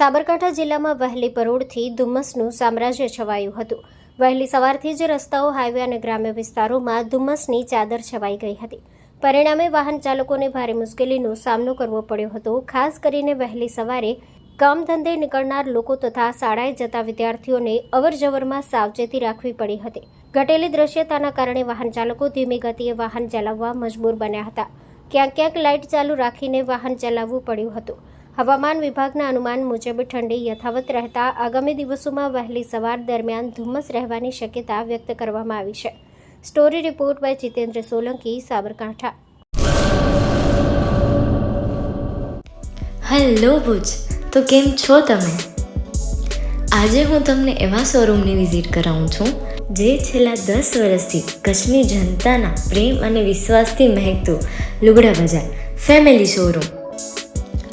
સાબરકાંઠા જિલ્લામાં વહેલી પરોળથી ધુમ્મસનું સામ્રાજ્ય છવાયું હતું. વહેલી સવારથી જ રસ્તાઓ, હાઈવે અને ગ્રામ્ય વિસ્તારોમાં ધુમ્મસની ચાદર છવાઈ ગઈ હતી. પરિણામે વાહન ચાલકોને ભારે મુશ્કેલીનો સામનો કરવો પડ્યો હતો. ખાસ કરીને વહેલી સવારે કામ ધંધે નીકળનાર લોકો તથા શાળાએ જતા વિદ્યાર્થીઓને અવરજવરમાં સાવચેતી રાખવી પડી હતી. ઘટેલી દ્રશ્યતાના કારણે વાહન ચાલકો ધીમી ગતિએ વાહન ચલાવવા મજબૂર બન્યા હતા. ક્યાંક ક્યાંક લાઇટ ચાલુ રાખીને વાહન ચલાવવું પડ્યું હતું. હવામાન વિભાગના અનુમાન મુજબ ઠંડી યથાવત રહેતા આગામી દિવસોમાં વહેલી સવાર દરમિયાન ધુમ્મસ રહેવાની શક્યતા વ્યક્ત કરવામાં આવી છે. Story report by Jitendra Solanki, Sabarkantha. Hello Bhuj, તો કેમ છો તમે? આજે હું તમને એવા શોરૂમની વિઝિટ કરાવું છું, જે છેલ્લા દસ વર્ષથી કચ્છની જનતાના પ્રેમ અને વિશ્વાસથી મહેકતું લુગડા બજાર ફેમિલી શોરૂમ